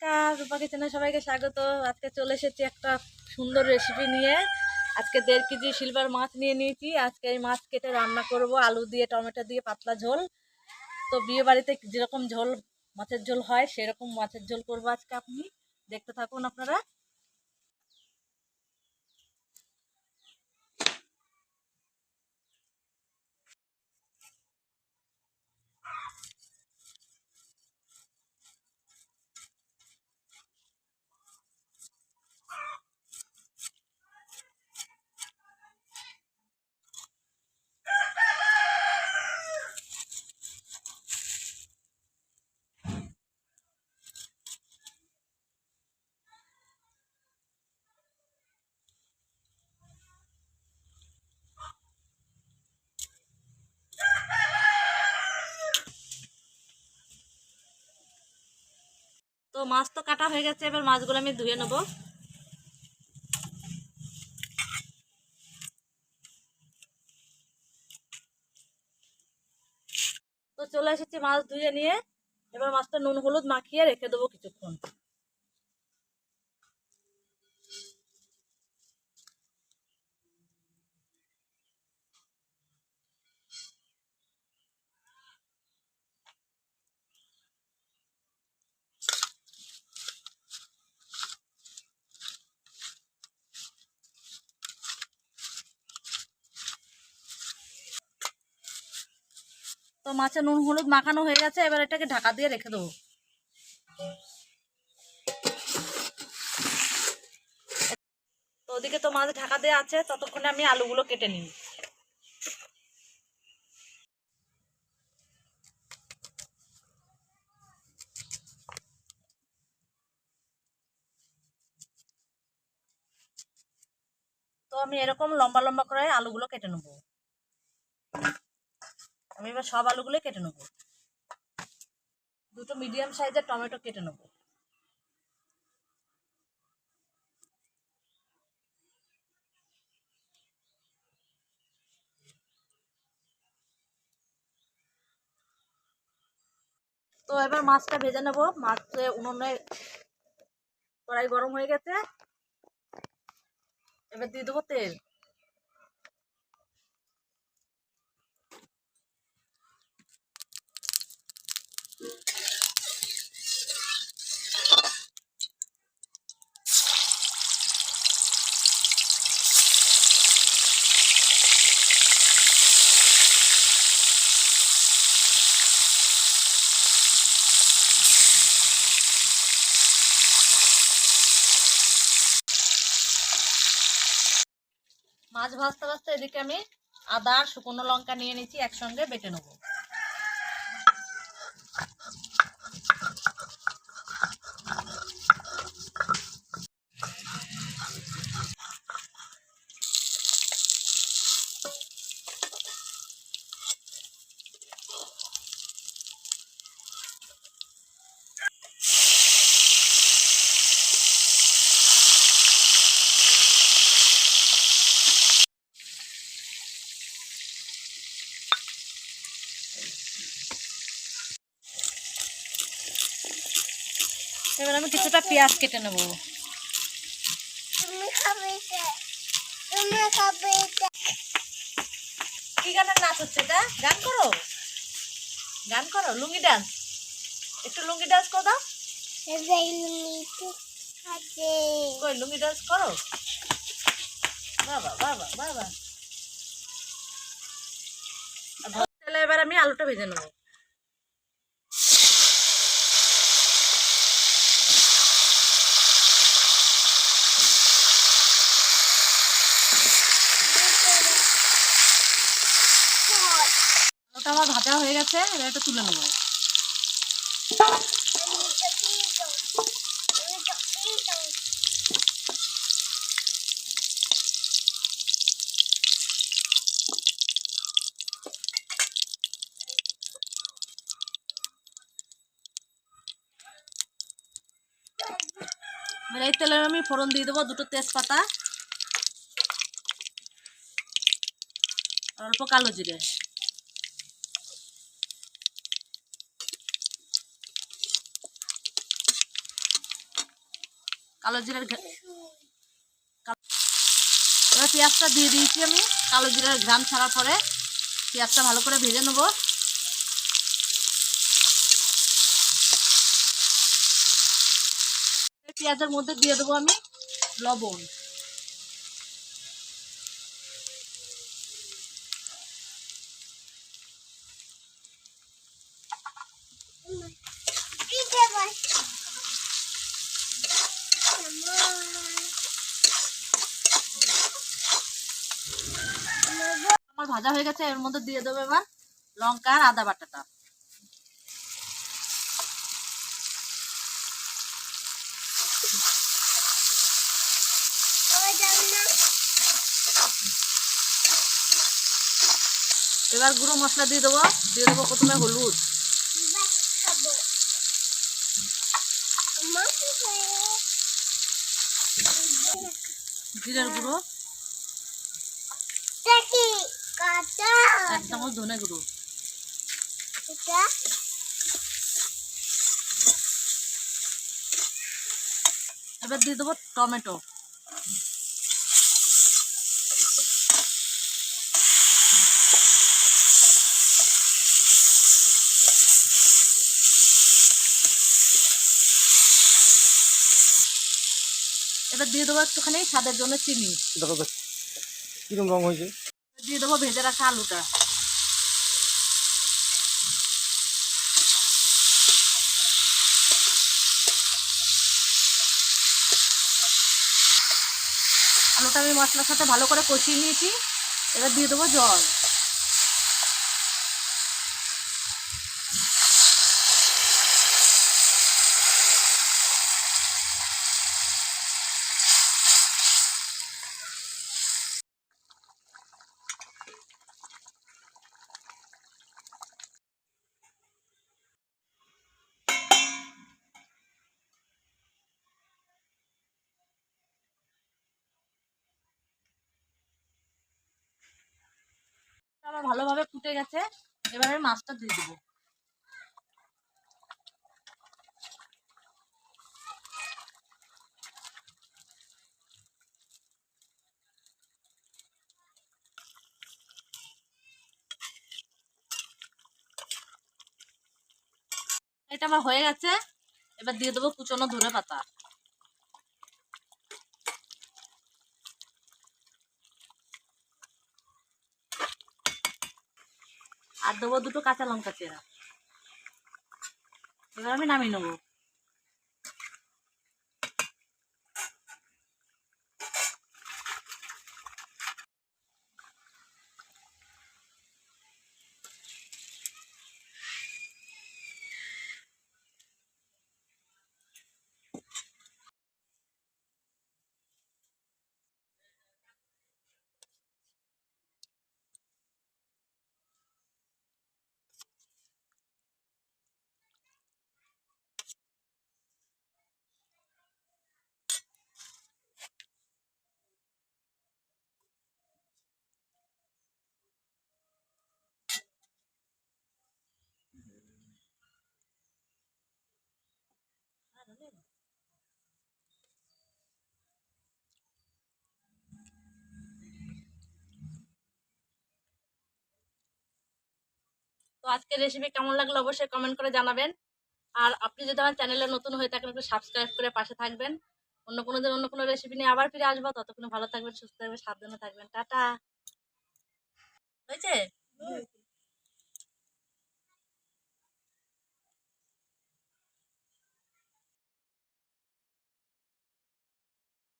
নমস্কার রূপা কিচেনে সবাইকে স্বাগত। আজকে চলে এসেছি একটা সুন্দর রেসিপি নিয়ে। আজকে দেড় কেজি সিলভার মাছ নিয়ে নিয়েছি। আজকে এই মাছ কেটে রান্না করব। আলু দিয়ে, টমেটো দিয়ে পাতলা ঝোল। তো বিয়ে বাড়িতে যেরকম ঝোল, মাছের ঝোল হয়, সেরকম মাছের ঝোল করব আজকে আপনি। দেখতে থাকুন আপনারা। মাছ তো কাটা হয়ে গেছে, এবার মাছগুলো আমি ধুয়ে নেব। তো চলে এসেছি মাছ ধুয়ে নিয়ে, এবার মাছটা নুন হলুদ মাখিয়ে রেখে দেবো কিছুক্ষণ। তো মাছে নুন, হলুদ মাখানো হয়ে গেছে, এবার এটাকে ঢাকা দিয়ে রেখে দেবো। তো ওদিকে তো মাছ ঢাকা দিয়ে আছে, ততক্ষণে আমি আলুগুলো কেটে নিই। তো আমি এরকম লম্বা লম্বা করে আলুগুলো কেটে নেব। আমি এবার সব আলুগুলোই কেটে নেব। দুটো মিডিয়াম সাইজের টমেটো কেটে নেব। তো এবার মাছটা ভেজে নেব। মাছ উনুনে কড়াই গরম হয়ে গেছে। এবার দিয়ে দেবো তেল। মাছ ভাজতে ভাজতে এদিকে আমি আদা শুকনো লঙ্কা নিয়ে নিচ্ছি একসঙ্গে বেটে নেব এবার আমি কিছুটা পেঁয়াজ কেটে নেব। কি গানের নাচ হচ্ছে এটা? গান করো। গান করো লুঙ্গি ডান্স একটু লুঙ্গি ডান্স করো দাও। কই লুঙ্গি ডান্স করো? বাবা বাবা বাবা। এবার আমি আলুটা ভেজে নেব। আমার ভাজা হয়ে গেছে, এবার এটা তুলে নেব। এই তেলে আমি ফোড়ন দিয়ে দেবো, দুটো তেজপাতা অল্প কালো জিরে। কালো জিরার এবার পেঁয়াজটা দিয়ে দিয়েছি আমি কালো জিরার ঘ্রাম ছাড়ার পরে পেঁয়াজটা ভালো করে ভেজে নেব। পেঁয়াজের মধ্যে দিয়ে দেবো আমি লবণ দিতে পারি আমার ভাজা হয়ে গেছে, এর মধ্যে দিয়ে দেবো এবার লঙ্কা আর আদা বাটাটা। এবার গুঁড়ো মশলা দিয়ে দেবো দিয়ে দেবো প্রথমে হলুদ। জিরের গুঁড়ো দেখি কাটা এক চামচ ধনে গুঁড়ো। এবার দিয়ে দেবো টমেটো। এবার দিয়ে দেবো একটুখানি স্বাদের জন্য চিনি। দেখো কিরম রং হয়েছে? দিয়ে দেবো ভেজে রাখা আলুটা। আলুটা আমি মশলার সাথে ভালো করে কষিয়ে নিয়েছি। এবার দিয়ে দেবো জল। আমার ভালোভাবে ফুটে গেছে, এবার আমি মাছটা দিয়ে দেবো। এটা আমার হয়ে গেছে, এবার দিয়ে দেবো কুচনো ধনে পাতা আর দেবো দুটো কাঁচা লঙ্কা চেরা। এবার আমি নামিয়ে নেব। তো আজকের রেসিপি কেমন লাগল অবশ্যই কমেন্ট করে জানাবেন। আর আপনি যদি আমার চ্যানেলে নতুন হয়ে থাকেন, একটু সাবস্ক্রাইব করে পাশে থাকবেন। অন্য কোনো দিন অন্য কোনো রেসিপি নিয়ে আবার ফিরে আসব। ততক্ষণ ভালো থাকবেন, সুস্থ থাকবেন, সাবধানে থাকবেন। টাটা। হয়েছে।